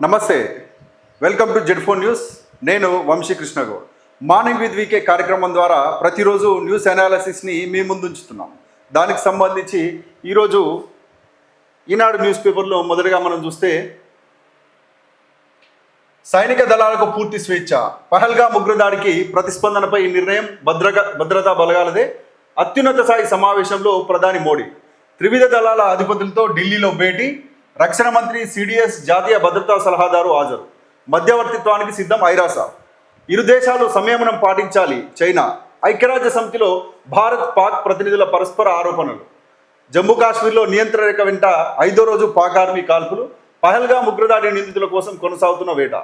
నమస్తే. Welcome to Z phone news నేను Vamshi Krishna morning with VK కార్యక్రమం ద్వారా ప్రతిరోజు న్యూస్ అనాలిసిస్ని మీ ముందు ఉంచుతున్నాం. దానికి సంబంధించి ఈరోజు ఈనాడు న్యూస్ పేపర్లో మొదటగా మనం చూస్తే సైనిక దళాలకు పూర్తి స్వేచ్ఛ. పహల్గా ఉగ్రదాడికి ప్రతిస్పందనపై ఈ నిర్ణయం భద్రత భద్రతా బలగాలదే. అత్యున్నత స్థాయి సమావేశంలో ప్రధాని మోడీ. త్రివిధ దళాల అధిపతులతో ఢిల్లీలో భేటీ. రక్షణ మంత్రి సిడిఎస్ జాతీయ భద్రతా సలహాదారు హాజరు. మధ్యవర్తిత్వానికి సిద్ధం ఐరాస. ఇరు దేశాలు సంయమనం పాటించాలి. చైనా ఐక్యరాజ్య సమితిలో భారత్ పాక్ ప్రతినిధుల పరస్పర ఆరోపణలు. జమ్మూ కాశ్మీర్లో నియంత్రణ రేఖ వెంట ఐదో రోజు పాక్ ఆర్మీ కాల్పులు పహల్గా ఉగ్రదాడి నిందితుల కోసం కొనసాగుతున్న వేట.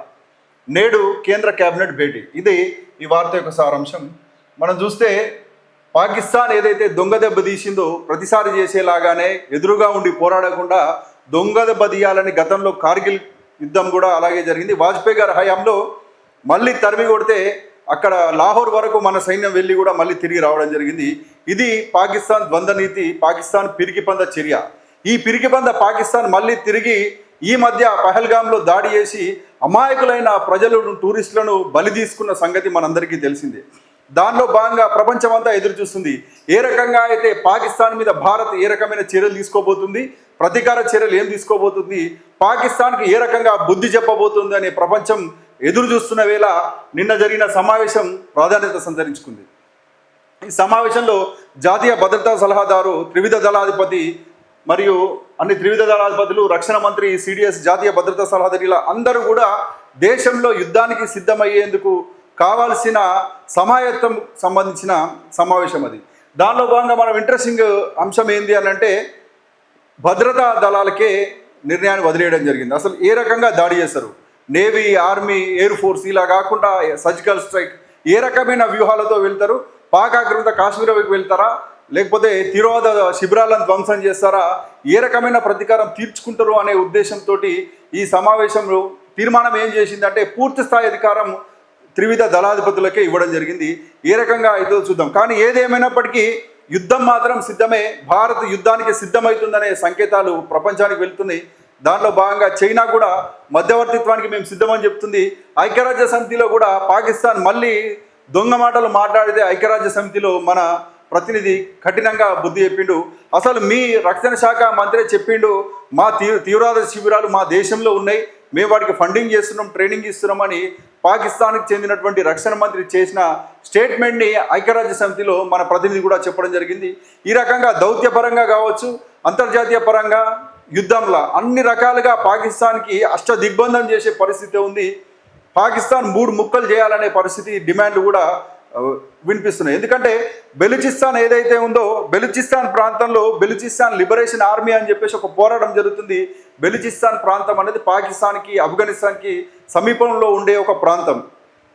నేడు కేంద్ర కేబినెట్ భేటీ. ఇది ఈ వార్త యొక్క సారాంశం. మనం చూస్తే పాకిస్తాన్ ఏదైతే దొంగ దెబ్బ తీసిందో ప్రతిసారి చేసేలాగానే ఎదురుగా ఉండి పోరాడకుండా దొంగ దెబ్బ తీయాలని గతంలో కార్గిల్ యుద్ధం కూడా అలాగే జరిగింది. వాజ్పేయి గారి హయాంలో మళ్ళీ తరిమి కొడితే అక్కడ లాహోర్ వరకు మన సైన్యం వెళ్ళి కూడా మళ్ళీ తిరిగి రావడం జరిగింది. ఇది పాకిస్తాన్ ద్వంద్వ నీతి పాకిస్తాన్ పిరికిపంద చర్య. ఈ పిరికిపంద పాకిస్తాన్ మళ్ళీ తిరిగి ఈ మధ్య పహల్గాంలో దాడి చేసి అమాయకులైన ప్రజలను టూరిస్టులను బలి తీసుకున్న సంగతి మనందరికీ తెలిసిందే. దానిలో భాగంగా ప్రపంచమంతా ఎదురు చూస్తుంది. ఏ రకంగా అయితే పాకిస్తాన్ మీద భారత్ ఏ రకమైన చర్యలు తీసుకోబోతుంది ప్రతీకార చర్యలు ఏం తీసుకోబోతుంది పాకిస్తాన్కి ఏ రకంగా బుద్ధి చెప్పబోతుంది అనే ప్రపంచం ఎదురు చూస్తున్న వేళ నిన్న జరిగిన సమావేశం ప్రాధాన్యత సంతరించుకుంది. ఈ సమావేశంలో జాతీయ భద్రతా సలహాదారు త్రివిధ దళాధిపతి మరియు అన్ని త్రివిధ దళాధిపతులు రక్షణ మంత్రి సిడిఎస్ జాతీయ భద్రతా సలహాదారు ఇలా అందరూ కూడా దేశంలో యుద్ధానికి సిద్ధమయ్యేందుకు కావాల్సిన సమాయత్తం సంబంధించిన సమావేశం అది. దానిలో భాగంగా మనం ఇంట్రెస్టింగ్ అంశం ఏంది అని అంటే భద్రతా దళాలకే నిర్ణయాన్ని వదిలేయడం జరిగింది. అసలు ఏ రకంగా దాడి చేస్తారు నేవీ ఆర్మీ ఎయిర్ ఫోర్స్ ఇలా కాకుండా సర్జికల్ స్ట్రైక్ ఏ రకమైన వ్యూహాలతో వెళ్తారు? పాక్ ఆక్రమిత కాశ్మీర్ వైపు వెళ్తారా? లేకపోతే తీవ్రవాద శిబిరాలను ధ్వంసం చేస్తారా? ఏ రకమైన ప్రతీకారం తీర్చుకుంటారు అనే ఉద్దేశంతో ఈ సమావేశంలో తీర్మానం ఏం చేసిందంటే పూర్తి స్థాయి అధికారం త్రివిధ దళాధిపతులకే ఇవ్వడం జరిగింది. ఏ రకంగా అయితే చూద్దాం. కానీ ఏదేమైనప్పటికీ యుద్ధం మాత్రం సిద్ధమే. భారత్ యుద్ధానికి సిద్ధమవుతుందనే సంకేతాలు ప్రపంచానికి వెళ్తున్నాయి దానిలో భాగంగా చైనా కూడా మధ్యవర్తిత్వానికి మేము సిద్ధమని చెప్తుంది. ఐక్యరాజ్య సమితిలో కూడా పాకిస్తాన్ మళ్ళీ దొంగ మాటలు మాట్లాడితే ఐక్యరాజ్య సమితిలో మన ప్రతినిధి కఠినంగా బుద్ధి చెప్పిండు. అసలు మీ రక్షణ శాఖ మంత్రి చెప్పిండు మా తీవ్రవాద శిబిరాలు మా దేశంలో ఉన్నాయి. మేము వాటికి ఫండింగ్ చేస్తున్నాం ట్రైనింగ్ ఇస్తున్నామని పాకిస్తాన్కి చెందినటువంటి రక్షణ మంత్రి చేసిన స్టేట్మెంట్ని ఐక్యరాజ్య సమితిలో మన ప్రతినిధి కూడా చెప్పడం జరిగింది. ఈ రకంగా దౌత్యపరంగా కావచ్చు అంతర్జాతీయ పరంగా యుద్ధంలో అన్ని రకాలుగా పాకిస్తాన్కి అష్ట దిగ్బంధం చేసే పరిస్థితి ఉంది. పాకిస్తాన్ మూడు ముక్కలు చేయాలనే పరిస్థితి డిమాండ్ కూడా వినిపిస్తున్నాయి. ఎందుకంటే బెలుచిస్తాన్ ఏదైతే ఉందో బెలుచిస్తాన్ ప్రాంతంలో బెలుచిస్తాన్ లిబరేషన్ ఆర్మీ అని చెప్పేసి ఒక పోరాటం జరుగుతుంది. బెలుచిస్తాన్ ప్రాంతం అనేది పాకిస్తాన్కి ఆఫ్ఘనిస్తాన్కి సమీపంలో ఉండే ఒక ప్రాంతం.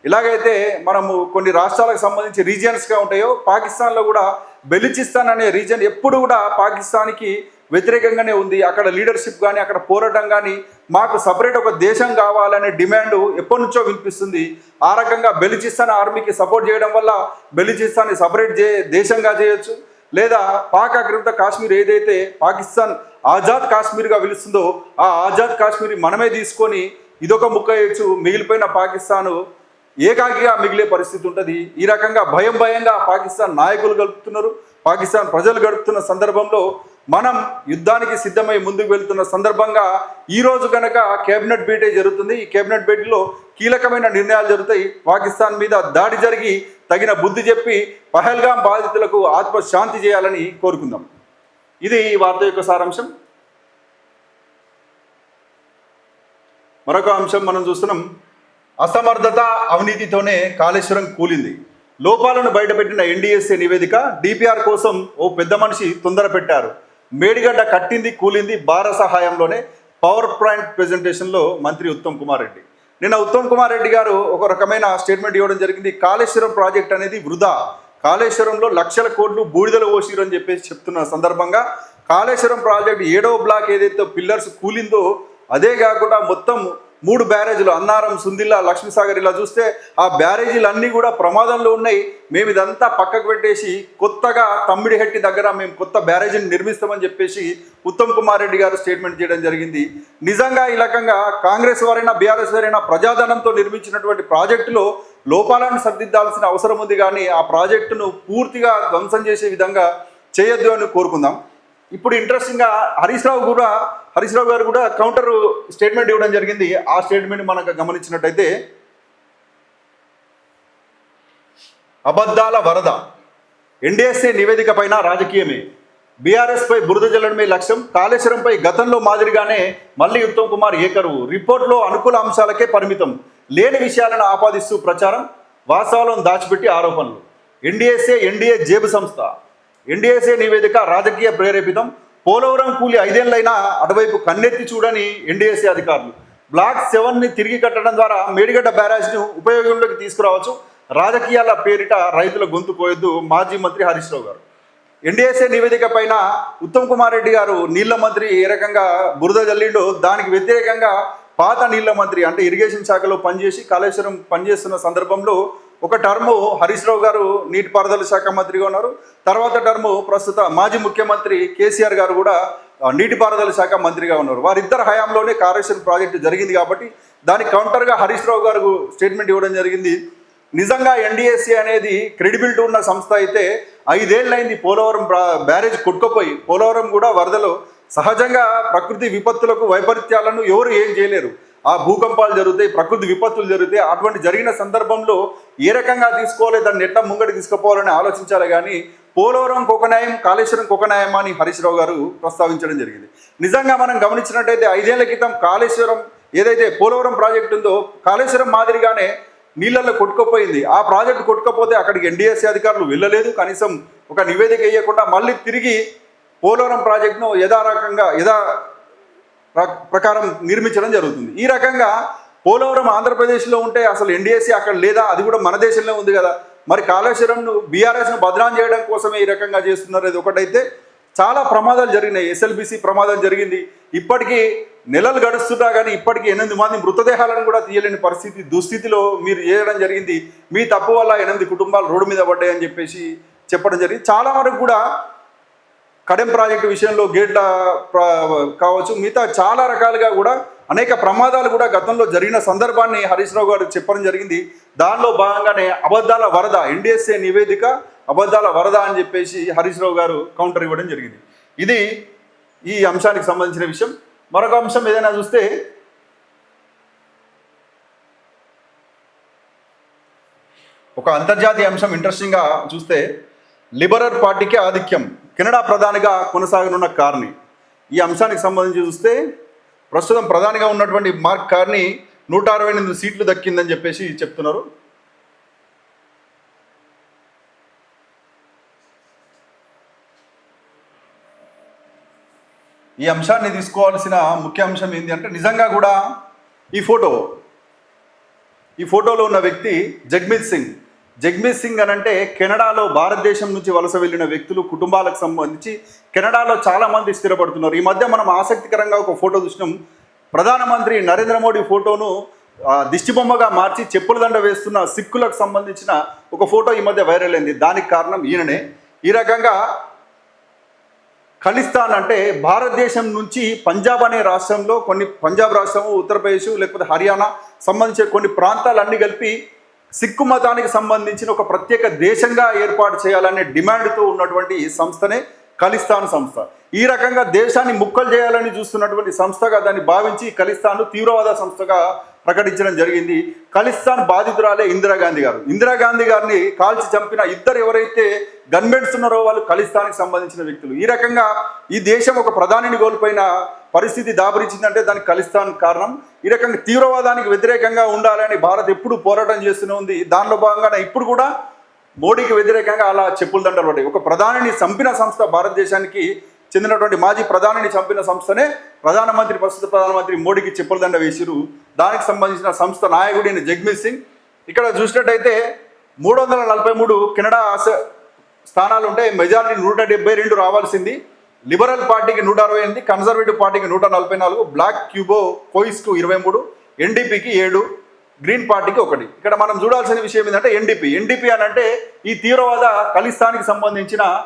ఇలాగైతే మనము కొన్ని రాష్ట్రాలకు సంబంధించి రీజియన్స్గా ఉంటాయో పాకిస్తాన్లో కూడా బెలుచిస్తాన్ అనే రీజన్ ఎప్పుడు కూడా పాకిస్తాన్కి వ్యతిరేకంగానే ఉంది. అక్కడ లీడర్షిప్ కానీ అక్కడ పోరాటం కానీ మాకు సపరేట్ ఒక దేశం కావాలనే డిమాండ్ ఎప్పటి నుంచో వినిపిస్తుంది. ఆ రకంగా బెలిచిస్తాన్ ఆర్మీకి సపోర్ట్ చేయడం వల్ల బెలిచిస్తాన్ని సపరేట్ చే దేశంగా చేయొచ్చు. లేదా పాక్ ఆక్రమిత కాశ్మీర్ ఏదైతే పాకిస్తాన్ ఆజాద్ కాశ్మీర్గా పిలుస్తుందో ఆ ఆజాద్ కాశ్మీర్ మనమే తీసుకొని ఇదొక ముక్క వేయచ్చు. మిగిలిపోయిన పాకిస్తాను ఏకాకిగా మిగిలే పరిస్థితి ఉంటుంది. ఈ రకంగా భయం భయంగా పాకిస్తాన్ నాయకులు గడుపుతున్నారు. పాకిస్తాన్ ప్రజలు గడుపుతున్న సందర్భంలో మనం యుద్ధానికి సిద్ధమై ముందుకు వెళ్తున్న సందర్భంగా ఈ రోజు కనుక కేబినెట్ భేటీ జరుగుతుంది. ఈ కేబినెట్ భేటీలో కీలకమైన నిర్ణయాలు జరుగుతాయి. పాకిస్తాన్ మీద దాడి జరిగి తగిన బుద్ధి చెప్పి పహల్గాం బాధితులకు ఆత్మశాంతి చేయాలని కోరుకుందాం. ఇది ఈ వార్త యొక్క సారాంశం. మరొక అంశం మనం చూస్తున్నాం. అసమర్థత అవినీతితోనే కాళేశ్వరం కూలింది. లోపాలను బయటపెట్టిన ఎన్డీఎస్ఏ నివేదిక డిపిఆర్ కోసం ఓ పెద్ద మనిషి తొందర పెట్టారు మేడిగడ్డ కట్టింది కూలింది భారత సహాయంలోనే పవర్ పాయింట్ ప్రెజెంటేషన్లో మంత్రి ఉత్తమ్ కుమార్ రెడ్డి. నిన్న ఉత్తమ్ కుమార్ రెడ్డి గారు ఒక రకమైన స్టేట్మెంట్ ఇవ్వడం జరిగింది. కాళేశ్వరం ప్రాజెక్ట్ అనేది వృధా. కాళేశ్వరంలో లక్షల కోట్లు బూడిదలు పోసిరు అని చెప్పేసి చెప్తున్న సందర్భంగా కాళేశ్వరం ప్రాజెక్ట్ ఏడవ బ్లాక్ ఏదైతే పిల్లర్స్ కూలిందో అదే కాకుండా మొత్తం మూడు బ్యారేజీలు అన్నారం సుందిల్లా లక్ష్మీసాగర్ ఇలా చూస్తే ఆ బ్యారేజీలు అన్నీ కూడా ప్రమాదంలో ఉన్నాయి. మేము ఇదంతా పక్కకు పెట్టేసి కొత్తగా తమ్మిడిహట్టి దగ్గర మేము కొత్త బ్యారేజీని నిర్మిస్తామని చెప్పేసి ఉత్తమ్ కుమార్ రెడ్డి గారు స్టేట్మెంట్ చేయడం జరిగింది. నిజంగా ఈ రకంగా కాంగ్రెస్ వారైనా బీఆర్ఎస్ వారైనా ప్రజాధనంతో నిర్మించినటువంటి ప్రాజెక్టులో లోపాలను సర్దిద్దాల్సిన అవసరం ఉంది కానీ ఆ ప్రాజెక్టును పూర్తిగా ధ్వంసం చేసే విధంగా చేయొద్దు అని కోరుకుందాం. ఇప్పుడు ఇంట్రెస్టింగ్గా హరీష్ రావు కూడా హరీష్ రావు గారు కూడా కౌంటర్ స్టేట్మెంట్ ఇవ్వడం జరిగింది. ఆ స్టేట్మెంట్ మనకు గమనించినట్టయితే అబద్ధాల వరద. ఎన్డీఎస్ఏ నివేదిక పైన రాజకీయమే. బీఆర్ఎస్పై బురద జల్లడమే లక్ష్యం. కాళేశ్వరంపై గతంలో మాదిరిగానే మళ్ళీ ఉత్తమ్ కుమార్ ఏకరువు. రిపోర్ట్లో అనుకూల అంశాలకే పరిమితం. లేని విషయాలను ఆపాదిస్తూ ప్రచారం వాస్తవాలను దాచిపెట్టి ఆరోపణలు. ఎన్డీఎస్ఏ ఎన్డీఏ జేబు సంస్థ. ఎన్డీఎస్ఏ నివేదిక రాజకీయ ప్రేరేపితం. పోలవరం కూలి ఐదేళ్ళైనా అటువైపు కన్నెత్తి చూడని ఎన్డీఎస్ఏ అధికారులు. బ్లాక్ సెవెన్ని తిరిగి కట్టడం ద్వారా మేడిగడ్డ బ్యారేజ్ను ఉపయోగంలోకి తీసుకురావచ్చు. రాజకీయాల పేరిట రైతుల గొంతు పోయొద్దు మాజీ మంత్రి హరీష్ రావు గారు. ఎన్డీఎస్ఏ నివేదిక పైన ఉత్తమ్ కుమార్ రెడ్డి గారు నీళ్ళ మంత్రి ఏ రకంగా బురద జల్లిండో దానికి వ్యతిరేకంగా పాత నీళ్ళ మంత్రి అంటే ఇరిగేషన్ శాఖలో పనిచేసి కాళేశ్వరం పనిచేస్తున్న సందర్భంలో ఒక టర్ము హరీష్ రావు గారు నీటిపారుదల శాఖ మంత్రిగా ఉన్నారు. తర్వాత టర్ము ప్రస్తుత మాజీ ముఖ్యమంత్రి కేసీఆర్ గారు కూడా నీటిపారుదల శాఖ మంత్రిగా ఉన్నారు. వారిద్దరు హయాంలోనే కాళేశ్వరం ప్రాజెక్టు జరిగింది కాబట్టి దానికి కౌంటర్గా హరీష్ రావు గారు స్టేట్మెంట్ ఇవ్వడం జరిగింది. నిజంగా ఎన్డీఎస్సీ అనేది క్రెడిబిలిటీ ఉన్న సంస్థ అయితే ఐదేళ్ళైంది పోలవరం బ్యారేజ్ కొట్టుకుపోయి పోలవరం కూడా వరదలో సహజంగా ప్రకృతి విపత్తులకు వైపరీత్యాలను ఎవరు ఏం చేయలేరు. ఆ భూకంపాలు జరుగుతాయి ప్రకృతి విపత్తులు జరుగుతాయి. అటువంటి జరిగిన సందర్భంలో ఏ రకంగా తీసుకోవాలి దాన్ని ఎట్లా ముంగడి తీసుకుపోవాలని ఆలోచించాలి కానీ పోలవరం కోకనాయం కాళేశ్వరం ఒక అని హరీశ్రావు గారు ప్రస్తావించడం జరిగింది. నిజంగా మనం గమనించినట్టయితే ఐదేళ్ళ క్రితం కాళేశ్వరం ఏదైతే పోలవరం ప్రాజెక్టు ఉందో కాళేశ్వరం మాదిరిగానే నీళ్ళల్లో కొట్టుకుపోయింది. ఆ ప్రాజెక్టు కొట్టుకపోతే అక్కడికి ఎన్డీఎస్సీ అధికారులు వెళ్ళలేదు. కనీసం ఒక నివేదిక వేయకుండా మళ్ళీ తిరిగి పోలవరం ప్రాజెక్టును యథారకంగా యథా ప్రకారం నిర్మించడం జరుగుతుంది. ఈ రకంగా పోలవరం ఆంధ్రప్రదేశ్లో ఉంటే అసలు ఎన్డీఎస్సీ అక్కడ లేదా? అది కూడా మన దేశంలో ఉంది కదా. మరి కాళేశ్వరంను బీఆర్ఎస్ను బదనాం చేయడం కోసమే ఈ రకంగా చేస్తున్నారు. అది ఒకటైతే చాలా ప్రమాదాలు జరిగినాయి. ఎస్ఎల్బిసి ప్రమాదం జరిగింది. ఇప్పటికీ నెలలు గడుస్తున్నా కానీ ఇప్పటికీ ఎనిమిది మంది మృతదేహాలను కూడా తీయలేని పరిస్థితి దుస్థితిలో మీరు చేయడం జరిగింది. మీ తప్పు వల్ల ఎనిమిది కుటుంబాలు రోడ్డు మీద పడ్డాయని చెప్పేసి చెప్పడం జరిగింది. చాలా వరకు కూడా కడెం ప్రాజెక్టు విషయంలో గేట్ల కావచ్చు మిగతా చాలా రకాలుగా కూడా అనేక ప్రమాదాలు కూడా గతంలో జరిగిన సందర్భాన్ని హరీష్ రావు గారు చెప్పడం జరిగింది. దానిలో భాగంగానే అబద్ధాల వరద ఎన్డీఎస్ఏ నివేదిక అబద్ధాల వరద అని చెప్పేసి హరీష్ రావు గారు కౌంటర్ ఇవ్వడం జరిగింది. ఇది ఈ అంశానికి సంబంధించిన విషయం. మరొక అంశం ఏదైనా చూస్తే ఒక అంతర్జాతీయ అంశం ఇంట్రెస్టింగ్గా చూస్తే లిబరల్ పార్టీకి ఆధిక్యం. కెనడా ప్రధానిగా కొనసాగనున్న కార్ని. ఈ అంశానికి సంబంధించి చూస్తే ప్రస్తుతం ప్రధానిగా ఉన్నటువంటి మార్క్ కార్ని నూట అరవై ఎనిమిది సీట్లు దక్కిందని చెప్పేసి చెప్తున్నారు. ఈ అంశాన్ని తీసుకోవాల్సిన ముఖ్య అంశం ఏంటి అంటే నిజంగా కూడా ఈ ఫోటో ఈ ఫోటోలో ఉన్న వ్యక్తి జగ్మీత్ సింగ్. జగ్మీత్ సింగ్ అని అంటే కెనడాలో భారతదేశం నుంచి వలస వెళ్ళిన వ్యక్తులు కుటుంబాలకు సంబంధించి కెనడాలో చాలామంది స్థిరపడుతున్నారు. ఈ మధ్య మనం ఆసక్తికరంగా ఒక ఫోటో చూసినాం. ప్రధానమంత్రి నరేంద్ర మోడీ ఫోటోను దిష్టిబొమ్మగా మార్చి చెప్పుల దండ వేస్తున్న సిక్కులకు సంబంధించిన ఒక ఫోటో ఈ మధ్య వైరల్ అయింది. దానికి కారణం ఈయననే. ఈ రకంగా ఖలిస్తాన్ అంటే భారతదేశం నుంచి పంజాబ్ అనే రాష్ట్రంలో కొన్ని పంజాబ్ రాష్ట్రము ఉత్తరప్రదేశ్ లేకపోతే హర్యానా సంబంధించిన కొన్ని ప్రాంతాలన్నీ కలిపి సిక్కు మతానికి సంబంధించిన ఒక ప్రత్యేక దేశంగా ఏర్పాటు చేయాలనే డిమాండ్తో ఉన్నటువంటి ఈ సంస్థనే ఖలిస్తాన్ సంస్థ. ఈ రకంగా దేశాన్ని ముక్కలు చేయాలని చూస్తున్నటువంటి సంస్థగా దాన్ని భావించి ఖలిస్తాన్ తీవ్రవాద సంస్థగా ప్రకటించడం జరిగింది. ఖలిస్తాన్ బాధితురాలే ఇందిరాగాంధీ గారు. ఇందిరాగాంధీ గారిని కాల్చి చంపిన ఇద్దరు ఎవరైతే గన్మెన్స్ ఉన్నారో వాళ్ళు ఖలిస్తాన్కి సంబంధించిన వ్యక్తులు. ఈ రకంగా ఈ దేశం ఒక ప్రధానిని కోల్పోయిన పరిస్థితి దాపరించిందంటే దానికి ఖలిస్తాన్ కారణం. ఈ రకంగా తీవ్రవాదానికి వ్యతిరేకంగా ఉండాలని భారత్ ఎప్పుడు పోరాటం చేస్తూనే ఉంది. దానిలో భాగంగానే ఇప్పుడు కూడా మోడీకి వ్యతిరేకంగా అలా చెప్పులు దండలు పడ్డాయి. ఒక ప్రధానిని చంపిన సంస్థ భారతదేశానికి చెందినటువంటి మాజీ ప్రధానిని చంపిన సంస్థనే ప్రధానమంత్రి ప్రస్తుత ప్రధానమంత్రి మోడీకి చెప్పుల దండ వేసిరు దానికి సంబంధించిన సంస్థ నాయకుడైన జగ్మీత్ సింగ్. ఇక్కడ చూసినట్టయితే మూడు వందల నలభై మూడు కెనడా ఆస- స్థానాలు ఉంటే మెజారిటీ నూట డెబ్బై రెండు రావాల్సింది. లిబరల్ పార్టీకి నూట అరవై ఎనిమిది కన్జర్వేటివ్ పార్టీకి నూట నలభై నాలుగు బ్లాక్ క్యూబో కోయిస్కు ఇరవై మూడు ఎన్డీపీకి ఏడు గ్రీన్ పార్టీకి ఒకటి. ఇక్కడ మనం చూడాల్సిన విషయం ఏంటంటే ఎన్డీపీ. ఎన్డీపీ అని అంటే ఈ తీవ్రవాద ఖలిస్తానికి సంబంధించిన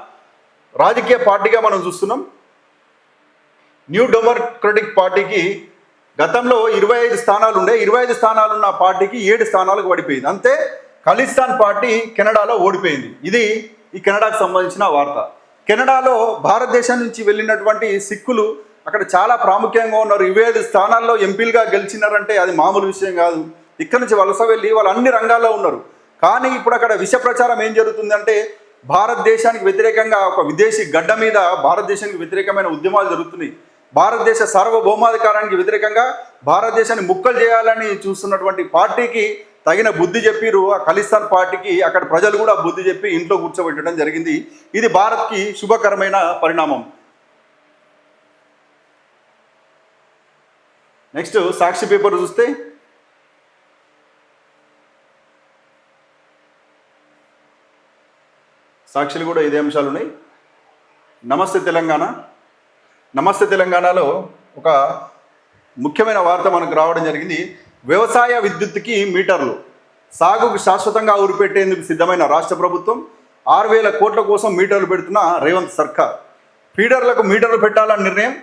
రాజకీయ పార్టీగా మనం చూస్తున్నాం. న్యూ డెమోక్రటిక్ పార్టీకి గతంలో ఇరవై ఐదు స్థానాలు ఉండే ఇరవై ఐదు స్థానాలు ఉన్న పార్టీకి ఏడు స్థానాలకు పడిపోయింది. అంతే ఖలిస్తాన్ పార్టీ కెనడాలో ఓడిపోయింది. ఇది ఈ కెనడాకు సంబంధించిన వార్త. కెనడాలో భారతదేశం నుంచి వెళ్ళినటువంటి సిక్కులు అక్కడ చాలా ప్రాముఖ్యంగా ఉన్నారు. ఇరవై ఐదు స్థానాల్లో ఎంపీలుగా గెలిచినారంటే అది మామూలు విషయం కాదు. ఇక్కడ నుంచి వలస వెళ్ళి వాళ్ళు అన్ని రంగాల్లో ఉన్నారు. కానీ ఇప్పుడు అక్కడ విష ప్రచారం ఏం జరుగుతుందంటే భారతదేశానికి వ్యతిరేకంగా ఒక విదేశీ గడ్డ మీద భారతదేశానికి వ్యతిరేకమైన ఉద్యమాలు జరుగుతున్నాయి. భారతదేశ సార్వభౌమాధికారానికి వ్యతిరేకంగా భారతదేశాన్ని ముక్కలు చేయాలని చూస్తున్నటువంటి పార్టీకి తగిన బుద్ధి చెప్పిరు. ఆ ఖలిస్తాన్ పార్టీకి అక్కడ ప్రజలు కూడా బుద్ధి చెప్పి ఇంట్లో కూర్చోబెట్టడం జరిగింది. ఇది భారత్కి శుభకరమైన పరిణామం. నెక్స్ట్ సాక్షి పేపర్ చూస్తే సాక్షులు కూడా ఇదే అంశాలు ఉన్నాయి. నమస్తే తెలంగాణ. నమస్తే తెలంగాణలో ఒక ముఖ్యమైన వార్త మనకు రావడం జరిగింది. వ్యవసాయ విద్యుత్కి మీటర్లు. సాగుకు శాశ్వతంగా ఊరిపెట్టేందుకు సిద్ధమైన రాష్ట్ర ప్రభుత్వం ఆరు వేల కోట్ల కోసం మీటర్లు పెడుతున్న రేవంత్ సర్కార్. ఫీడర్లకు మీటర్లు పెట్టాలన్న నిర్ణయం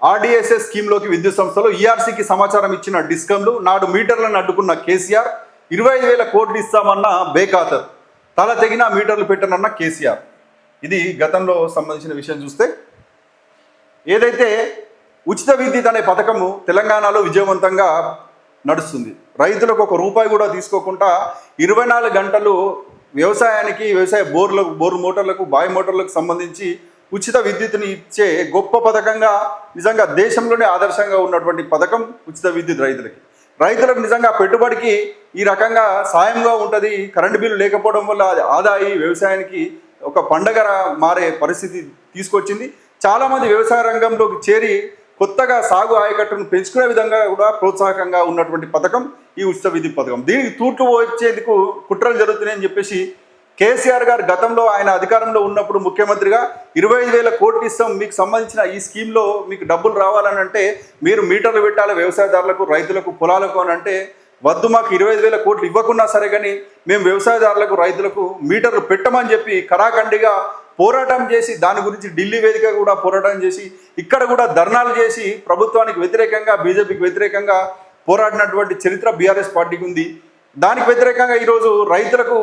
ఆర్డీఎస్ఎస్ స్కీమ్లోకి విద్యుత్ సంస్థలు ఈఆర్సీకి సమాచారం ఇచ్చిన డిస్కంలు నాడు మీటర్లను అడ్డుకున్న కేసీఆర్ ఇరవై ఐదు వేల కోట్లు ఇస్తామన్న బేఖాతర్. తల తెగిన మీటర్లు పెట్టనన్న కేసీఆర్. ఇది గతంలో సంబంధించిన విషయం చూస్తే ఏదైతే ఉచిత విద్యుత్ అనే పథకము తెలంగాణలో విజయవంతంగా నడుస్తుంది. రైతులకు ఒక రూపాయి కూడా తీసుకోకుండా ఇరవై నాలుగు గంటలు వ్యవసాయానికి వ్యవసాయ బోర్లకు బోర్ మోటార్లకు బావి మోటార్లకు సంబంధించి ఉచిత విద్యుత్ని ఇచ్చే గొప్ప పథకంగా నిజంగా దేశంలోనే ఆదర్శంగా ఉన్నటువంటి పథకం ఉచిత విద్యుత్ రైతులకి. రైతులకు నిజంగా పెట్టుబడికి ఈ రకంగా సాయంగా ఉంటుంది. కరెంటు బిల్లు లేకపోవడం వల్ల ఆదాయి వ్యవసాయానికి ఒక పండగ మారే పరిస్థితి తీసుకొచ్చింది. చాలామంది వ్యవసాయ రంగంలోకి చేరి కొత్తగా సాగు ఆయకట్టును పెంచుకునే విధంగా కూడా ప్రోత్సాహకంగా ఉన్నటువంటి పథకం ఈ ఉచిత విద్యుత్ పథకం. దీనికి తూట్లు వచ్చేందుకు కుట్రలు జరుగుతున్నాయని చెప్పేసి కేసీఆర్ గారు గతంలో ఆయన అధికారంలో ఉన్నప్పుడు ముఖ్యమంత్రిగా ఇరవై ఐదు వేల కోట్లు ఇస్తాం మీకు సంబంధించిన ఈ స్కీమ్లో మీకు డబ్బులు రావాలని అంటే మీరు మీటర్లు పెట్టాలి వ్యవసాయదారులకు రైతులకు పొలాలకు అని అంటే వద్దు మాకు ఇరవై ఐదు వేల కోట్లు ఇవ్వకున్నా సరే కానీ మేము వ్యవసాయదారులకు రైతులకు మీటర్లు పెట్టమని చెప్పి కరాఖండిగా పోరాటం చేసి దాని గురించి ఢిల్లీ వేదిక కూడా పోరాటం చేసి ఇక్కడ కూడా ధర్నాలు చేసి ప్రభుత్వానికి వ్యతిరేకంగా బీజేపీకి వ్యతిరేకంగా పోరాడినటువంటి చరిత్ర బీఆర్ఎస్ పార్టీకి ఉంది. దానికి వ్యతిరేకంగా ఈరోజు రైతులకు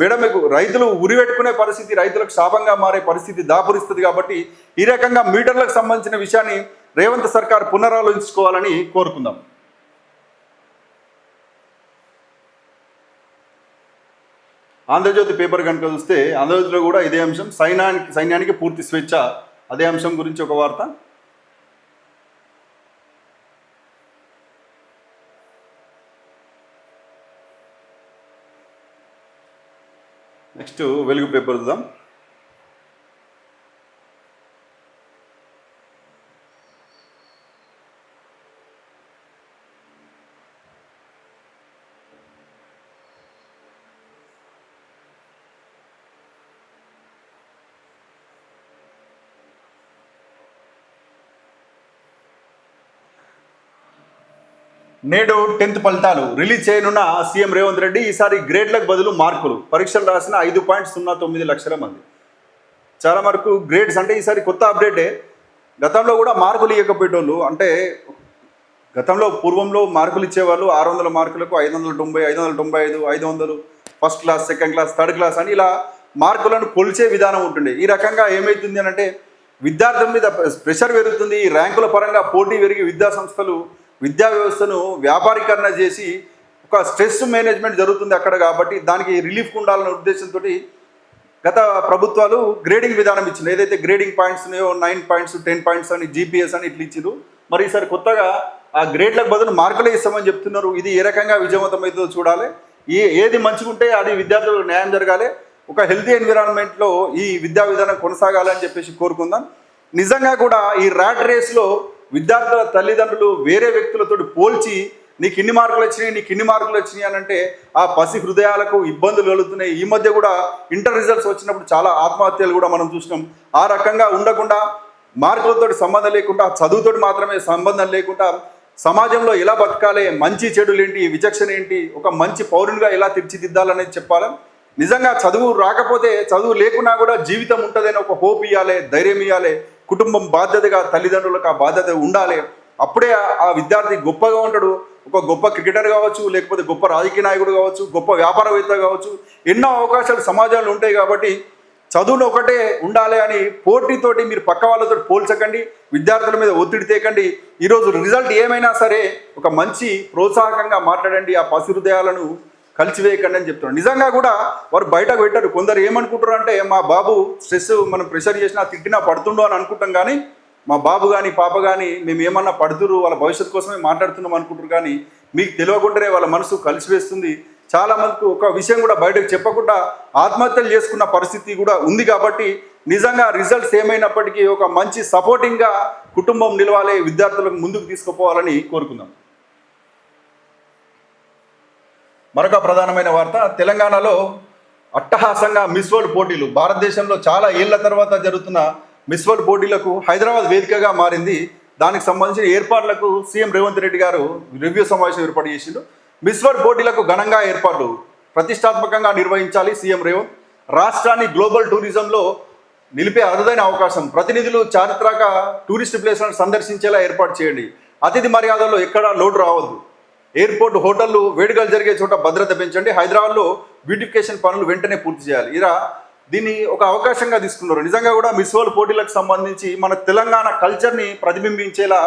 మెడమెకు రైతులు ఉరివెట్టుకునే పరిస్థితి రైతులకు శాపంగా మారే పరిస్థితి దాపురిస్తుంది కాబట్టి ఈ రకంగా మీటర్లకు సంబంధించిన విషయాన్ని రేవంత్ సర్కార్ పునరాలోచించుకోవాలని కోరుకుందాం. ఆంధ్రజ్యోతి పేపర్ కనుక చూస్తే ఆంధ్రజ్యోతిలో కూడా ఇదే అంశం. సైన్యానికి సైన్యానికి పూర్తి స్వేచ్ఛ. అదే అంశం గురించి ఒక వార్త. నెక్స్ట్ వెలుగు పేపర్ చూద్దాం. నేడు టెన్త్ ఫలితాలు రిలీజ్ చేయనున్న సీఎం రేవంత్ రెడ్డి ఈసారి గ్రేడ్లకు బదులు మార్కులు. పరీక్షలు రాసిన ఐదు పాయింట్ సున్నా తొమ్మిది లక్షల మంది. చాలా వరకు గ్రేడ్స్ అంటే ఈసారి కొత్త అప్డేటే. గతంలో కూడా మార్కులు ఇవ్వకపోయేటోళ్ళు అంటే గతంలో పూర్వంలో మార్కులు ఇచ్చేవాళ్ళు ఆరు వందల మార్కులకు ఐదు వందల తొంభై ఐదు వందల తొంభై ఐదు ఐదు వందలు first class second class third class అని ఇలా మార్కులను కొలిచే విధానం ఉంటుండే. ఈ రకంగా ఏమవుతుంది అని అంటే విద్యార్థుల మీద ప్రెషర్ పెరుగుతుంది. ఈ ర్యాంకుల పరంగా పోటీ పెరిగి విద్యా సంస్థలు విద్యా వ్యవస్థను వ్యాపారీకరణ చేసి ఒక స్ట్రెస్ మేనేజ్మెంట్ జరుగుతుంది అక్కడ కాబట్టి దానికి రిలీఫ్ ఉండాలనే ఉద్దేశంతో గత ప్రభుత్వాలు గ్రేడింగ్ విధానం ఇచ్చింది. ఏదైతే గ్రేడింగ్ పాయింట్స్ ఉన్నాయో నైన్ పాయింట్స్ టెన్ పాయింట్స్ అని జీపీఎస్ అని ఇట్లా ఇచ్చారు మరి ఈసారి కొత్తగా ఆ గ్రేడ్లకు బదులు మార్కులే ఇస్తామని చెప్తున్నారు. ఇది ఏ రకంగా విజయవంతమవుతుందో చూడాలి. ఏ ఏది మంచిగుంటే అది విద్యార్థులకు న్యాయం జరగాలి. ఒక హెల్తీ ఎన్విరాన్మెంట్లో ఈ విద్యా విధానం కొనసాగాలని చెప్పేసి కోరుకుందాం. నిజంగా కూడా ఈ ర్యాట్ రేస్లో విద్యార్థుల తల్లిదండ్రులు వేరే వ్యక్తులతో పోల్చి నీకు ఇన్ని మార్కులు వచ్చినాయి నీకు ఇన్ని మార్కులు వచ్చినాయి అని అంటే ఆ పసి హృదయాలకు ఇబ్బందులు కలుగుతున్నాయి. ఈ మధ్య కూడా ఇంటర్ రిజల్ట్స్ వచ్చినప్పుడు చాలా ఆత్మహత్యలు కూడా మనం చూసినాం. ఆ రకంగా ఉండకుండా మార్కులతో సంబంధం లేకుండా చదువుతోటి మాత్రమే సంబంధం లేకుండా సమాజంలో ఎలా బతకాలి మంచి చెడులు ఏంటి విచక్షణ ఏంటి ఒక మంచి పౌరునిగా ఎలా తీర్చిదిద్దాలనేది చెప్పాలి? నిజంగా చదువు రాకపోతే చదువు లేకున్నా కూడా జీవితం ఉంటుందని ఒక హోప్ ఇవ్వాలి ధైర్యం ఇవ్వాలి కుటుంబం బాధ్యతగా తల్లిదండ్రులకు ఆ బాధ్యత ఉండాలి. అప్పుడే ఆ- విద్యార్థి గొప్పగా ఉంటాడు. ఒక గొప్ప క్రికెటర్ కావచ్చు లేకపోతే గొప్ప రాజకీయ నాయకుడు కావచ్చు గొప్ప వ్యాపారవేత్త కావచ్చు ఎన్నో అవకాశాలు సమాజంలో ఉంటాయి కాబట్టి చదువులు ఒకటే ఉండాలి అని పోటీతోటి మీరు పక్క వాళ్ళతో పోల్చకండి విద్యార్థుల మీద ఒత్తిడి తేకండి. ఈరోజు రిజల్ట్ ఏమైనా సరే ఒక మంచి ప్రోత్సాహకంగా మాట్లాడండి. ఆ పసిహృదయాలను కలిసివేయకండి అని చెప్తున్నారు. నిజంగా కూడా వారు బయటకు పెట్టారు. కొందరు ఏమనుకుంటారు అంటే మా బాబు స్ట్రెస్ మనం ప్రెషర్ చేసినా తిట్టినా పడుతుండో అని అనుకుంటాం కానీ మా బాబు కానీ పాప కానీ మేము ఏమన్నా పడుతురు వాళ్ళ భవిష్యత్తు కోసమే మాట్లాడుతున్నాం అనుకుంటారు కానీ మీకు తెలియకుండానే వాళ్ళ మనసు కలిసివేస్తుంది. చాలా మందికి ఒక విషయం కూడా బయటకు చెప్పకుండా ఆత్మహత్యలు చేసుకున్న పరిస్థితి కూడా ఉంది కాబట్టి నిజంగా రిజల్ట్స్ ఏమైనప్పటికీ ఒక మంచి సపోర్టింగ్గా కుటుంబం నిలవాలి విద్యార్థులకు ముందుకు తీసుకుపోవాలని కోరుకుందాం. మరొక ప్రధానమైన వార్త తెలంగాణలో అట్టహాసంగా మిస్ వరల్డ్ పోటీలు. భారతదేశంలో చాలా ఏళ్ళ తర్వాత జరుగుతున్న మిస్ వరల్డ్ పోటీలకు హైదరాబాద్ వేదికగా మారింది. దానికి సంబంధించిన ఏర్పాట్లకు సీఎం రేవంత్ రెడ్డి గారు రివ్యూ సమావేశం ఏర్పాటు చేసిండు. మిస్ వరల్డ్ పోటీలకు ఘనంగా ఏర్పాట్లు ప్రతిష్టాత్మకంగా నిర్వహించాలి సీఎం రేవంత్. రాష్ట్రాన్ని గ్లోబల్ టూరిజంలో నిలిపే అరుదైన అవకాశం. ప్రతినిధులు చారిత్రక టూరిస్ట్ ప్లేస్లను సందర్శించేలా ఏర్పాటు చేయండి. అతిథి మర్యాదల్లో ఎక్కడా లోటు రావద్దు. ఎయిర్పోర్ట్ హోటళ్ళు వేడుకలు జరిగే చోట భద్రత పెంచండి. హైదరాబాద్లో బ్యూటిఫికేషన్ పనులు వెంటనే పూర్తి చేయాలి. ఇలా దీన్ని ఒక అవకాశంగా తీసుకున్నారు. నిజంగా కూడా మిస్ వరల్డ్ పోటీలకు సంబంధించి మన తెలంగాణ కల్చర్ని ప్రతిబింబించేలా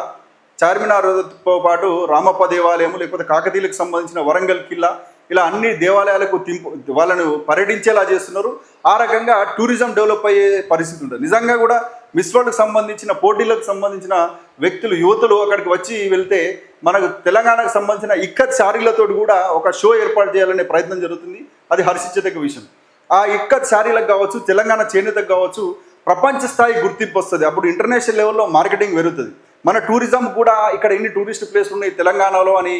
చార్మినార్తో పాటు రామప్ప దేవాలయం లేకపోతే కాకతీయులకు సంబంధించిన వరంగల్ కిల్లా ఇలా అన్ని దేవాలయాలకు తింపు వాళ్ళను పర్యటించేలా చేస్తున్నారు. ఆ రకంగా టూరిజం డెవలప్ అయ్యే పరిస్థితి ఉంటుంది. నిజంగా కూడా మిస్ వరల్డ్కి సంబంధించిన పోటీలకు సంబంధించిన వ్యక్తులు యువతులు అక్కడికి వచ్చి వెళ్తే మనకు తెలంగాణకు సంబంధించిన ఇక్కత్ శారీలతో కూడా ఒక షో ఏర్పాటు చేయాలనే ప్రయత్నం జరుగుతుంది. అది హర్షించదగ్గ విషయం. ఆ ఇక్కత్ శారీలకు కావచ్చు తెలంగాణ చేనేతకు కావచ్చు ప్రపంచ స్థాయి గుర్తింపు వస్తుంది. అప్పుడు ఇంటర్నేషనల్ లెవెల్లో మార్కెటింగ్ పెరుగుతుంది. మన టూరిజం కూడా ఇక్కడ ఎన్ని టూరిస్ట్ ప్లేస్లు ఉన్నాయి తెలంగాణలో అని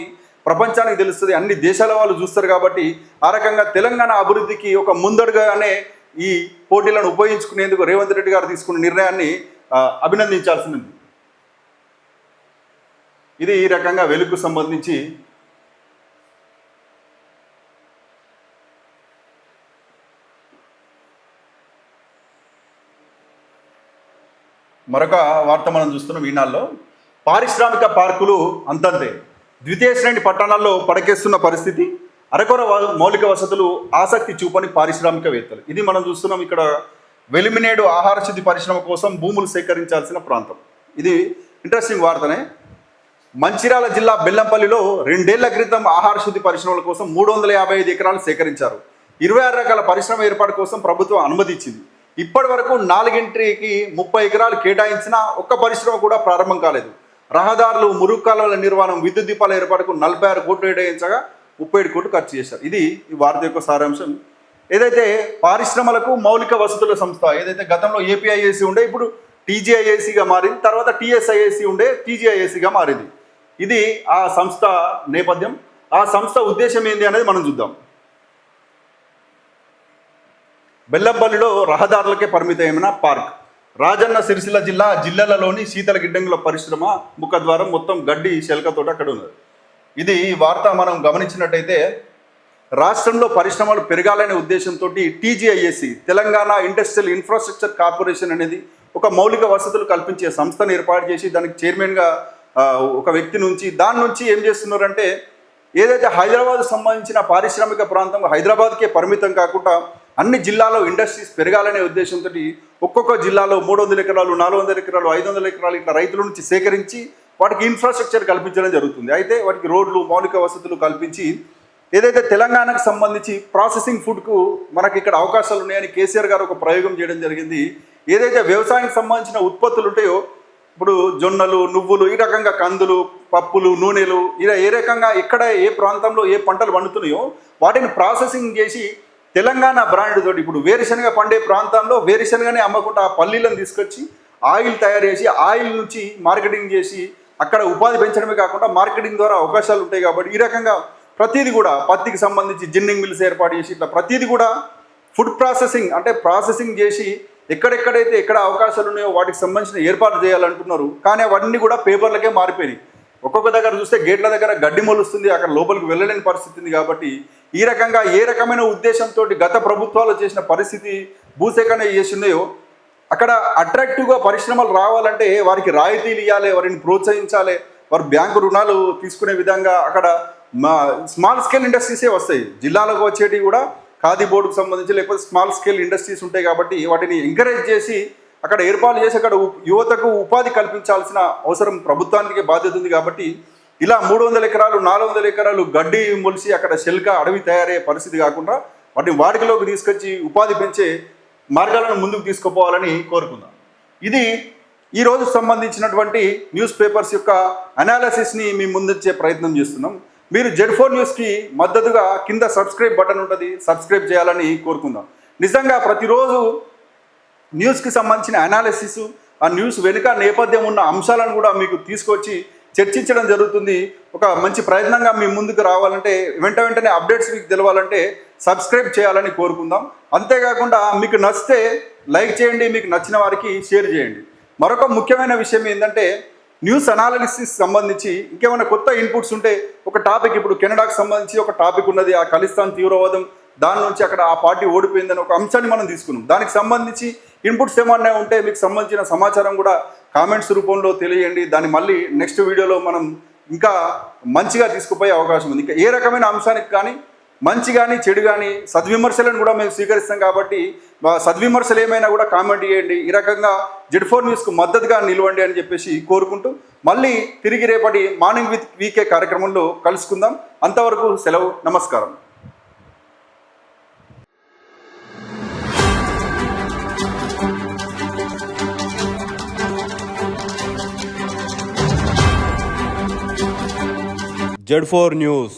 ప్రపంచానికి తెలుస్తుంది. అన్ని దేశాల వాళ్ళు చూస్తారు కాబట్టి ఆ రకంగా తెలంగాణ అభివృద్ధికి ఒక ముందడుగానే ఈ పోటీలను ఉపయోగించుకునేందుకు రేవంత్ రెడ్డి గారు తీసుకున్న నిర్ణయాన్ని అభినందించాల్సింది. ఇది ఈ రకంగా వెలుగుకు సంబంధించి మరొక వార్త మనం చూస్తున్నాం ఈనాల్లో పారిశ్రామిక పార్కులు అంతంతే. ద్వితీయ శ్రేణి పట్టణాల్లో పడకేస్తున్న పరిస్థితి అరకొర వ- మౌలిక వసతులు ఆసక్తి చూపని పారిశ్రామికవేత్తలు. ఇది మనం చూస్తున్నాం ఇక్కడ వెలిమినేడు ఆహార శుద్ధి పరిశ్రమ కోసం భూములు సేకరించాల్సిన ప్రాంతం. ఇది ఇంట్రెస్టింగ్ వార్తనే. మంచిర్యాల జిల్లా బెల్లంపల్లిలో రెండేళ్ళ క్రితం ఆహార శుద్ధి పరిశ్రమల కోసం మూడు వందల యాభై ఐదు ఎకరాలు సేకరించారు. ఇరవై ఆరు రకాల పరిశ్రమ ఏర్పాటు కోసం ప్రభుత్వం అనుమతి ఇచ్చింది ఇప్పటి వరకు నాలుగింటికి ముప్పై ఎకరాలు కేటాయించినా ఒక్క పరిశ్రమ కూడా ప్రారంభం కాలేదు. రహదారులు మురుగు కాలువల నిర్మాణం విద్యుత్ దీపాల ఏర్పాటుకు నలభై ఆరు కోట్లు కేటాయించగా ముప్పై ఏడు కోట్లు ఖర్చు చేశారు. ఇది ఈ వార్త యొక్క సారాంశం. ఏదైతే పారిశ్రమలకు మౌలిక వసతుల సంస్థ ఏదైతే గతంలో ఏపీఐఏసి ఉండే ఇప్పుడు టీజీఐఏసీగా మారింది తర్వాత టీఎస్ఐఏసి ఉండే టీజీఐఏసీగా మారింది. ఇది ఆ సంస్థ నేపథ్యం. ఆ సంస్థ ఉద్దేశం ఏంది అనేది మనం చూద్దాం. బెల్లంపల్లిలో రహదారులకే పరిమితమైన పార్క్. రాజన్న సిరిసిల్ల జిల్లా జిల్లాలలోని శీతల గిడ్డంగుల పరిశ్రమ ముఖద్వారం మొత్తం గడ్డి శెలకతోట అక్కడ ఉన్నది ఇది ఈ వార్త మనం గమనించినట్టయితే రాష్ట్రంలో పరిశ్రమలు పెరగాలనే ఉద్దేశంతో TGISC Telangana industrial infrastructure corporation అనేది ఒక మౌలిక వసతులు కల్పించే సంస్థను ఏర్పాటు చేసి దానికి చైర్మన్గా ఒక వ్యక్తి నుంచి దాని నుంచి ఏం చేస్తున్నారంటే ఏదైతే హైదరాబాద్ సంబంధించిన పారిశ్రామిక ప్రాంతం హైదరాబాద్కే పరిమితం కాకుండా అన్ని జిల్లాలో ఇండస్ట్రీస్ పెరగాలనే ఉద్దేశంతో ఒక్కొక్క జిల్లాలో మూడు వందల ఎకరాలు నాలుగు వందల ఎకరాలు ఐదు వందల ఎకరాలు ఇట్లా రైతుల నుంచి సేకరించి వాటికి ఇన్ఫ్రాస్ట్రక్చర్ కల్పించడం జరుగుతుంది. అయితే వాటికి రోడ్లు మౌలిక వసతులు కల్పించి ఏదైతే తెలంగాణకు సంబంధించి ప్రాసెసింగ్ ఫుడ్కు మనకి ఇక్కడ అవకాశాలు ఉన్నాయని కేసీఆర్ గారు ఒక ప్రయోగం చేయడం జరిగింది. ఏదైతే వ్యవసాయానికి సంబంధించిన ఉత్పత్తులు ఉంటాయో ఇప్పుడు జొన్నలు నువ్వులు ఈ రకంగా కందులు పప్పులు నూనెలు ఇలా ఏ రకంగా ఎక్కడ ఏ ప్రాంతంలో ఏ పంటలు పండుతున్నాయో వాటిని ప్రాసెసింగ్ చేసి తెలంగాణ బ్రాండ్ తోటి ఇప్పుడు వేరుశనగ పండే ప్రాంతంలో వేరుశనగనే అమ్మకుండా ఆ పల్లీలను తీసుకొచ్చి ఆయిల్ తయారు చేసి ఆయిల్ నుంచి మార్కెటింగ్ చేసి అక్కడ ఉపాధి పెంచడమే కాకుండా మార్కెటింగ్ ద్వారా అవకాశాలు ఉంటాయి కాబట్టి ఈ రకంగా ప్రతిదీ కూడా పత్తికి సంబంధించి జిన్నింగ్ మిల్స్ ఏర్పాటు చేసి ఇట్లా ప్రతిదీ కూడా ఫుడ్ ప్రాసెసింగ్ అంటే ప్రాసెసింగ్ చేసి ఎక్కడెక్కడైతే ఎక్కడ అవకాశాలు ఉన్నాయో వాటికి సంబంధించిన ఏర్పాటు చేయాలంటున్నారు కానీ అవన్నీ కూడా పేపర్లకే మారిపోయినాయి. ఒక్కొక్క దగ్గర చూస్తే గేట్ల దగ్గర గడ్డి మొలుస్తుంది అక్కడ లోపలికి వెళ్ళలేని పరిస్థితి ఉంది కాబట్టి ఈ రకంగా ఏ రకమైన ఉద్దేశంతో గత ప్రభుత్వాలు చేసిన పరిస్థితి భూసేకరణ చేసిందో అక్కడ అట్రాక్టివ్గా పరిశ్రమలు రావాలంటే వారికి రాయితీలు ఇవ్వాలి వారిని ప్రోత్సహించాలి వారు బ్యాంకు రుణాలు తీసుకునే విధంగా అక్కడ మా స్మాల్ స్కేల్ ఇండస్ట్రీసే వస్తాయి. జిల్లాలకు వచ్చేటివి కూడా ఖాదీ బోర్డుకు సంబంధించి లేకపోతే స్మాల్ స్కేల్ ఇండస్ట్రీస్ ఉంటాయి కాబట్టి వాటిని ఎంకరేజ్ చేసి అక్కడ ఏర్పాటు చేసి అక్కడ యువతకు ఉపాధి కల్పించాల్సిన అవసరం ప్రభుత్వానికి బాధ్యత ఉంది కాబట్టి ఇలా మూడు వందల ఎకరాలు నాలుగు వందల ఎకరాలు గడ్డి మొలిసి అక్కడ శెల్క అడవి తయారయ్యే పరిస్థితి కాకుండా వాటిని వాడికలోకి తీసుకొచ్చి ఉపాధి పెంచే మార్గాలను ముందుకు తీసుకుపోవాలని కోరుకుందాం. ఇది ఈరోజు సంబంధించినటువంటి న్యూస్ పేపర్స్ యొక్క అనాలసిస్ని మీ ముందుంచే ప్రయత్నం చేస్తున్నాం. మీరు జెడ్ ఫోర్ న్యూస్కి మద్దతుగా కింద సబ్స్క్రైబ్ బటన్ ఉంటుంది. సబ్స్క్రైబ్ చేయాలని కోరుకుందాం. నిజంగా ప్రతిరోజు న్యూస్కి సంబంధించిన అనాలిసిస్ ఆ న్యూస్ వెనుక నేపథ్యం ఉన్న అంశాలను కూడా మీకు తీసుకొచ్చి చర్చించడం జరుగుతుంది. ఒక మంచి ప్రయత్నంగా మీ ముందుకు రావాలంటే వెంట వెంటనే అప్డేట్స్ మీకు తెలవాలంటే సబ్స్క్రైబ్ చేయాలని కోరుకుందాం. అంతేకాకుండా మీకు నచ్చితే లైక్ చేయండి మీకు నచ్చిన వారికి షేర్ చేయండి. మరొక ముఖ్యమైన విషయం ఏంటంటే న్యూస్ అనాలిసిస్ సంబంధించి ఇంకేమైనా కొత్త ఇన్పుట్స్ ఉంటే ఒక టాపిక్ ఇప్పుడు కెనడాకు సంబంధించి ఒక టాపిక్ ఉన్నది ఆ ఖలిస్తాన్ తీవ్రవాదం దాని నుంచి అక్కడ ఆ పార్టీ ఓడిపోయిందని ఒక అంశాన్ని మనం తీసుకున్నాం. దానికి సంబంధించి ఇన్పుట్స్ ఏమన్నా ఉంటే మీకు సంబంధించిన సమాచారం కూడా కామెంట్స్ రూపంలో తెలియండి. దాన్ని మళ్ళీ నెక్స్ట్ వీడియోలో మనం ఇంకా మంచిగా తీసుకుపోయే అవకాశం ఉంది. ఇంకా ఏ రకమైన అంశానికి కానీ మంచి కానీ చెడు కానీ సద్విమర్శలను కూడా మేము స్వీకరిస్తాం కాబట్టి సద్విమర్శలు ఏమైనా కూడా కామెంట్ చేయండి. ఈ రకంగా జెడ్ ఫోర్ న్యూస్కు మద్దతుగా నిలవండి అని చెప్పేసి కోరుకుంటూ మళ్ళీ తిరిగి రేపటి మార్నింగ్ విత్ వీకే కార్యక్రమంలో కలుసుకుందాం. అంతవరకు సెలవు నమస్కారం. Z four news